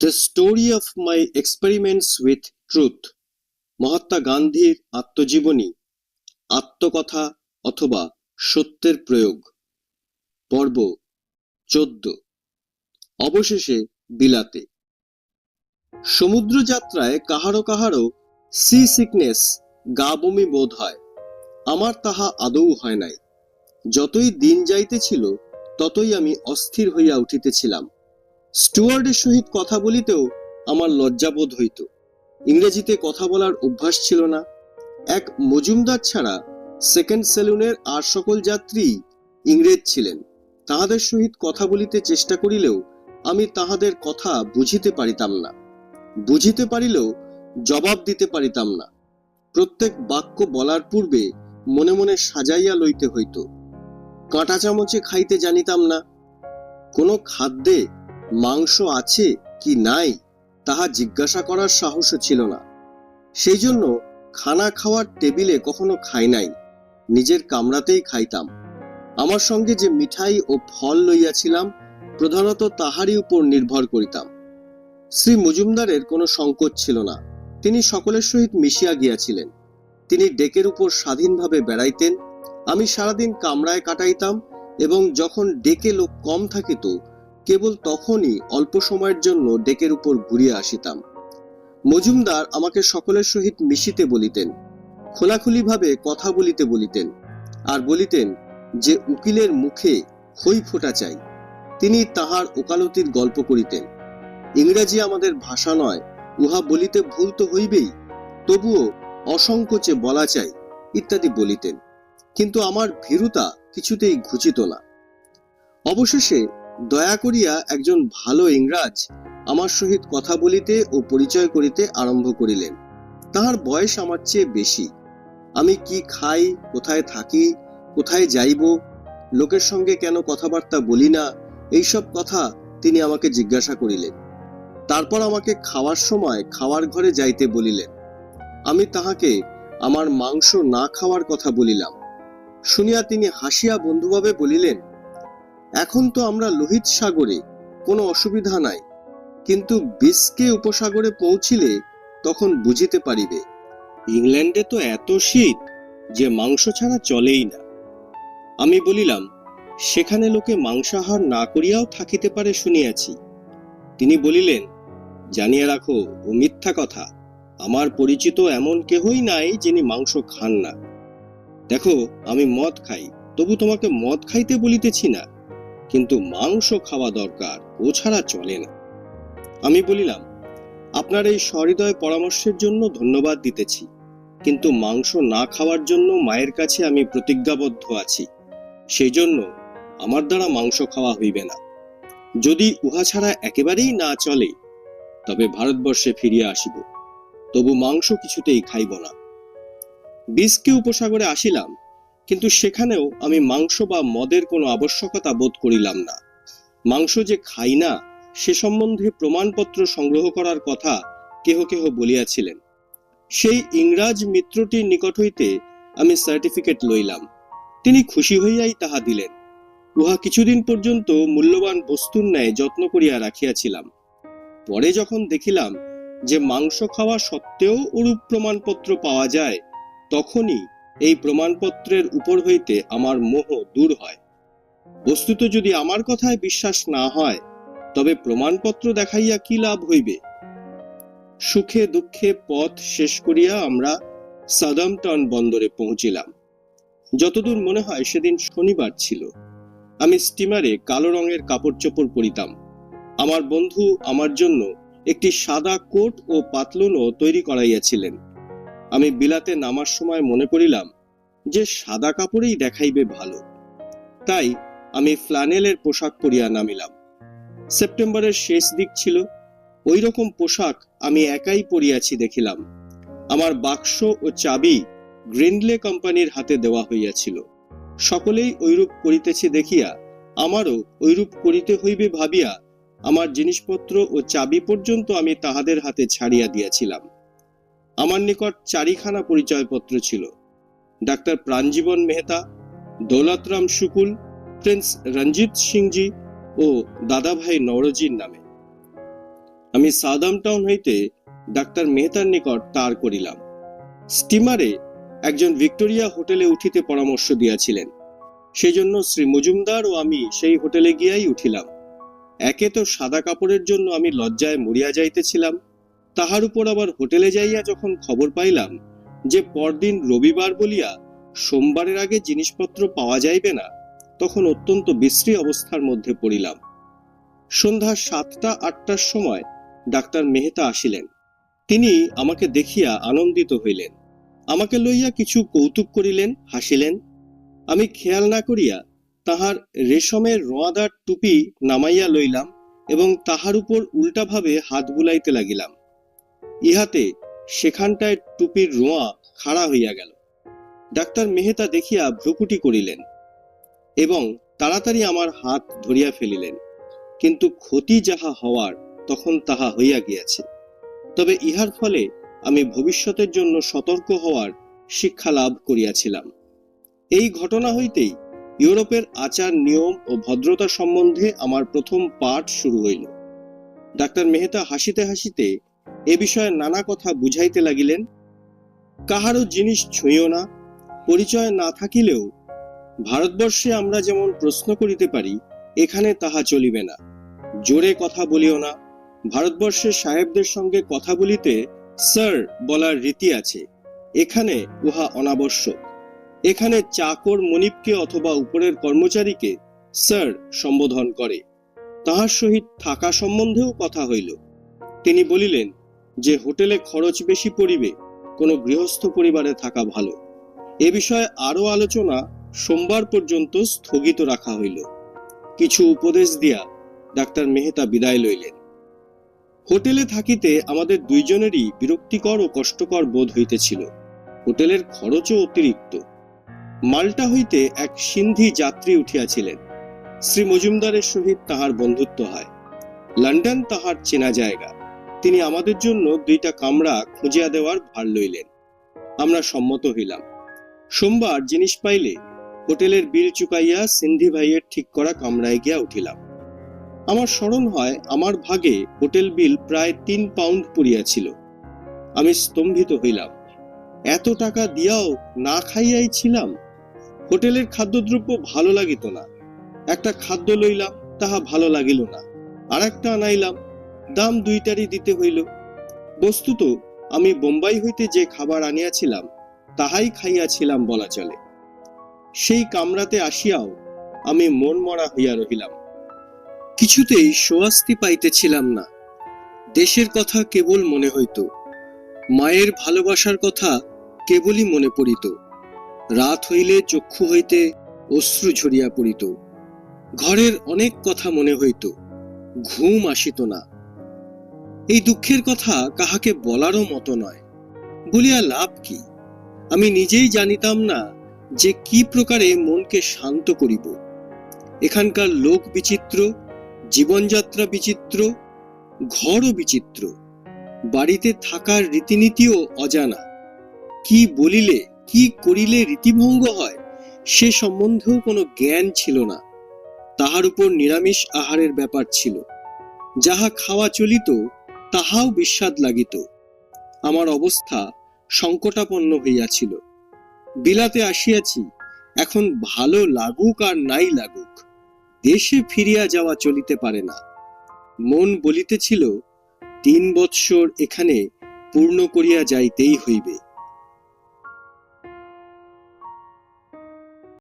The story of my experiments with truth Mahatma গান্ধীর আত্মজীবনী, আত্মকথা অথবা সত্যের প্রয়োগ। পর্ব চোদ্দ। অবশেষে বিলাতে। সমুদ্র যাত্রায় কাহারো কাহারো সি সিকনেস গা বমি বোধ হয়। আমার তাহা আদৌ হয় নাই। যতই দিন যাইতেছিল, ততই আমি অস্থির হইয়া উঠিতেছিলাম। স্টুয়ার্ডের সহিত কথা বলিতেও আমার লজ্জাবোধ হইত। ইংরেজিতে কথা বলার অভ্যাস ছিল না। এক মজুমদার ছাড়া সেকেন্ড সেলুনের আর সকল যাত্রী ইংরেজ ছিলেন। তাহাদের সহিত কথা বলিতে চেষ্টা করিলেও আমি তাহাদের কথা বুঝিতে পারিতাম না। বুঝিতে পারিলেও জবাব দিতে পারিতাম না। প্রত্যেক বাক্য বলার পূর্বে মনে মনে সাজাইয়া লইতে হইত। কাঁটা চামচে খাইতে জানিতাম না। কোনো খাদ্যে মাংস আছে কি নাই তাহা জিজ্ঞাসা করার সাহসও ছিল না। সেই জন্য খানা খাওয়ার টেবিলে কখনো খাই নাই, নিজের কামরাতেই খাইতাম। আমার সঙ্গে যে মিঠাই ও ফল লইয়াছিলাম, প্রধানত তাহারই উপর নির্ভর করিতাম। শ্রী মজুমদারের কোনো সংকোচ ছিল না। তিনি সকলের সহিত মিশিয়া গিয়াছিলেন। তিনি ডেকের উপর স্বাধীনভাবে বেড়াইতেন। আমি সারাদিন কামরায় কাটাইতাম এবং যখন ডেকে লোক কম থাকিত কেবল তখনই অল্প সময়ের জন্য ডেকের উপর ঘুরিয়া আসিতাম। মজুমদার আমাকে সকলের সহিত মিশিতে বলিতেন, খোলাখুলিভাবে কথা বলিতে বলিতেন, আর বলিতেন যে উকিলের মুখে খই ফোটা চাই। তিনি তাহার ওকালতির গল্প করিতেন। ইংরেজি আমাদের ভাষা নয়, উহা বলিতে ভুল তো হইবেই, তবুও অসংকোচে বলা চাই, ইত্যাদি বলিতেন। কিন্তু আমার ভীরুতা কিছুতেই ঘুচিত না। অবশেষে দয়া করিয়া একজন ভালো ইংরাজ আমার সহিত কথা বলিতে ও পরিচয় করিতে আরম্ভ করিলেন। তাহার বয়স আমার চেয়ে বেশি। আমি কি খাই, কোথায় থাকি, কোথায় যাইব, লোকের সঙ্গে কেন কথাবার্তা বলি না, এইসব কথা তিনি আমাকে জিজ্ঞাসা করিলেন। তারপর আমাকে খাওয়ার সময় খাওয়ার ঘরে যাইতে বলিলেন। আমি তাহাকে আমার মাংস না খাওয়ার কথা বলিলাম। শুনিয়া তিনি হাসিয়া বন্ধুভাবে বলিলেন এখন তো আমরা লোহিত সাগরে কোনো অসুবিধা নাই। কিন্তু বিস্কে উপসাগরে পৌঁছিলে তখন বুঝিতে পারিবে, ইংল্যান্ডে তো এত শীত যে মাংস ছাড়া চলেই না। আমি বলিলাম, সেখানে লোকে মাংসাহার না করিয়াও থাকিতে পারে শুনিয়াছি। তিনি বলিলেন, জানিয়ে রাখো, ও মিথ্যা কথা, আমার পরিচিত এমন কেহই নাই যিনি মাংস খান না। দেখো, আমি মদ খাই, তবু তোমাকে মদ খাইতে বলিতেছি না। কিন্তু মাংস খাওয়া দরকার ও ছাড়া চলে না। আমি বলিলাম, আপনার এই সহৃদয় পরামর্শের জন্য ধন্যবাদ দিতেছি, কিন্তু মাংস না খাওয়ার জন্য মায়ের কাছে আমি প্রতিজ্ঞাবদ্ধ আছি। সেই জন্য আমার দ্বারা মাংস খাওয়া হইবে না। যদি উহা ছাড়া একেবারেই না চলে, তবে ভারতবর্ষে ফিরিয়া আসিব। তবু মাংস কিছুতেই খাইব না। বিস্কে উপসাগরে আসিলাম কিন্তু সেখানেও আমি মাংস বা মদের কোনো আবশ্যকতা বোধ করিলাম না। মাংস যে খাই না, সে সম্বন্ধে প্রমাণপত্র সংগ্রহ করার কথা কেহ কেহ বলিয়াছিলেন। সেই ইংরাজ মিত্রটির নিকট হইতে আমি সার্টিফিকেট লইলাম। তিনি খুশি হইয়াই তাহা দিলেন। উহা কিছুদিন পর্যন্ত মূল্যবান বস্তুর ন্যায় যত্ন করিয়া রাখিয়াছিলাম। পরে যখন দেখিলাম যে মাংস খাওয়া সত্ত্বেও ওরূপ প্রমাণপত্র পাওয়া যায়, তখনই এই প্রমাণপত্রের উপর হইতে আমার মোহ দূর হয়। বস্তুত যদি আমার কথায় বিশ্বাস না হয়, তবে প্রমাণপত্র দেখাইয়া কি লাভ হইবে? সুখে দুঃখে পথ শেষ করিয়া আমরা সাদামটন বন্দরে পৌঁছিলাম। যতদূর মনে হয় সেদিন শনিবার ছিল। আমি স্টিমারে কালো রঙের কাপড় চোপড় পরিতাম। আমার বন্ধু আমার জন্য একটি সাদা কোট ও পাতলুনও তৈরি করাইয়াছিলেন। আমি বিলাতে নামার সময় মনে করিলাম যে সাদা কাপড়েই দেখাইবে ভালো। তাই আমি ফ্লানেলের পোশাক পরিয়া নামিলাম। সেপ্টেম্বরের শেষ দিক ছিল ওই রকম পোশাক আমি একাই পরিয়াছি দেখিলাম। আমার বাক্স ও চাবি গ্রিনলে কোম্পানির হাতে দেওয়া হইয়াছিল। সকলেই ঐরূপ করিতেছে দেখিয়া, আমারও ঐরূপ করিতে হইবে ভাবিয়া, আমার জিনিসপত্র ও চাবি পর্যন্ত আমি তাহাদের হাতে ছাড়িয়া দিয়াছিলাম। আমার নিকট চারিখানা পরিচয়পত্র ছিল। ডাক্তার প্রাণজীবন মেহতা, দৌলতরাম শুকুল, প্রিন্স রঞ্জিত সিংজি ও দাদাভাই নওরজির নামে। আমি সাদাম টাউন হইতে ডাক্তার মেহতার নিকট তার করিলাম। স্টিমারে একজন ভিক্টোরিয়া হোটেলে উঠিতে পরামর্শ দিয়াছিলেন। সেই জন্য শ্রী মজুমদার ও আমি সেই হোটেলে গিয়াই উঠিলাম। একে তো সাদা কাপড়ের জন্য আমি লজ্জায় মরিয়া যাইতেছিলাম। তাহার উপর আবার হোটেলে যাইয়া যখন খবর পাইলাম যে পরদিন রবিবার বলিয়া সোমবারের আগে জিনিসপত্র পাওয়া যাইবে না, তখন অত্যন্ত বিশ্রী অবস্থার মধ্যে পড়িলাম। সন্ধ্যা সাতটা, আটটার সময় ডাক্তার মেহতা আসিলেন। তিনি আমাকে দেখিয়া আনন্দিত হইলেন। আমাকে লইয়া কিছু কৌতুক করিলেন, হাসিলেন। আমি খেয়াল না করিয়া তাহার রেশমের রোয়াদার টুপি নামাইয়া লইলাম এবং তাহার উপর উল্টাভাবে হাত বুলাইতে লাগিলাম। ইহাতে সেখানটায় টুপির রোঁয়া খাড়া হইয়া গেল। ডাক্তার মেহতা দেখিয়া ভ্রুকুটি করিলেন এবং তাড়াতাড়ি আমার হাত ধরিয়া ফেলিলেন। কিন্তু ক্ষতি যাহা হওয়ার, তখন তাহা হইয়া গিয়াছে। তবে ইহার ফলে আমি ভবিষ্যতের জন্য সতর্ক হওয়ার শিক্ষা লাভ করিয়াছিলাম। এই ঘটনা হইতেই ইউরোপের আচার, নিয়ম ও ভদ্রতা সম্বন্ধে আমার প্রথম পাঠ শুরু হইল। ডাক্তার মেহতা হাসিতে হাসিতে এ বিষয়ে নানা কথা বুঝাইতে লাগিলেন। কাহারও জিনিস ছুঁইও না, পরিচয় না থাকিলেও ভারতবর্ষে আমরা যেমন প্রশ্ন করিতে পারি, এখানে তাহা চলিবে না। জোরে কথা বলিও না ভারতবর্ষের সাহেবদের সঙ্গে কথা বলিতে স্যার বলার রীতি আছে, এখানে উহা অনাবশ্যক। এখানে চাকর মনিবকে অথবা উপরের কর্মচারীকে স্যার সম্বোধন করে, তাহার সহিত থাকা সম্বন্ধেও কথা হইল। তিনি বলিলেন, যে হোটেলে খরচ বেশি পড়িবে, কোনো গৃহস্থ পরিবারে থাকা ভালো। এ বিষয়ে আরও আলোচনা সোমবার পর্যন্ত স্থগিত রাখা হইল। কিছু উপদেশ দিয়া ডাক্তার মেহতা বিদায় লইলেন। হোটেলে থাকিতে আমাদের দুইজনেরই বিরক্তিকর ও কষ্টকর বোধ হইতেছিল। হোটেলের খরচও অতিরিক্ত। মাল্টা হইতে এক সিন্ধি যাত্রী উঠিয়াছিলেন। শ্রী মজুমদারের সহিত তাহার বন্ধুত্ব হয়। লন্ডন তাহার চেনা জায়গা। তিনি আমাদের জন্য দুইটা কামরা খুঁজিয়া দেওয়ার ভার লইলেন। আমরা সম্মত হইলাম। সোমবার জিনিস পাইলে হোটেলের বিল চুকাইয়া সিন্ধি ভাইয়ের ঠিক করা কামরায় গিয়া উঠিলাম। আমার স্মরণ হয়, আমার ভাগে হোটেল বিল প্রায় তিন পাউন্ড পড়িয়াছিল আমি স্তম্ভিত হইলাম। এত টাকা দিয়াও না খাইয়াই ছিলাম? হোটেলের খাদ্যদ্রব্য ভালো লাগিত না। একটা খাদ্য লইলাম, তাহা ভালো লাগিল না। আর একটা আনাইলাম দাম দুইটারই দিতে হইল। বস্তুত, আমি বোম্বাই হইতে যে খাবার আনিয়াছিলাম, তাহাই খাইয়াছিলাম বলা চলে। সেই কামরাতে আসিয়াও আমি মন মরা হইয়া রহিলাম। কিছুতেই সোয়াস্তি পাইতেছিলাম না। দেশের কথা কেবল মনে হইত, মায়ের ভালোবাসার কথা কেবলই মনে পড়িত। রাত হইলে চক্ষু হইতে অশ্রু ঝরিয়া পড়িত। ঘরের অনেক কথা মনে হইত, ঘুম আসিত না। এই দুঃখের কথা কাহাকে বলারও মতো নয়। বলিয়া লাভ কি? আমি নিজেই জানিতাম না যে কি প্রকারে মনকে শান্ত করিব। এখানকার লোক বিচিত্র, জীবনযাত্রা বিচিত্র, ঘরও বিচিত্র। বাড়িতে থাকার রীতিনীতিও অজানা। কি বলিলে, কি করিলে রীতিভঙ্গ হয়, সে সম্বন্ধেও কোনো জ্ঞান ছিল না। তাহার উপর নিরামিষ আহারের ব্যাপার ছিল। যাহা খাওয়া চলিত তাহাও বিস্বাদ লাগিত। আমার অবস্থা সংকটাপন্ন হইয়াছিল। বিলাতে আসিয়াছি, এখন ভালো লাগুক আর নাই লাগুক, দেশে ফিরিয়া যাওয়া চলিতে পারে না। মন বলিতেছিল, তিন বৎসর এখানে পূর্ণ করিয়া যাইতেই হইবে।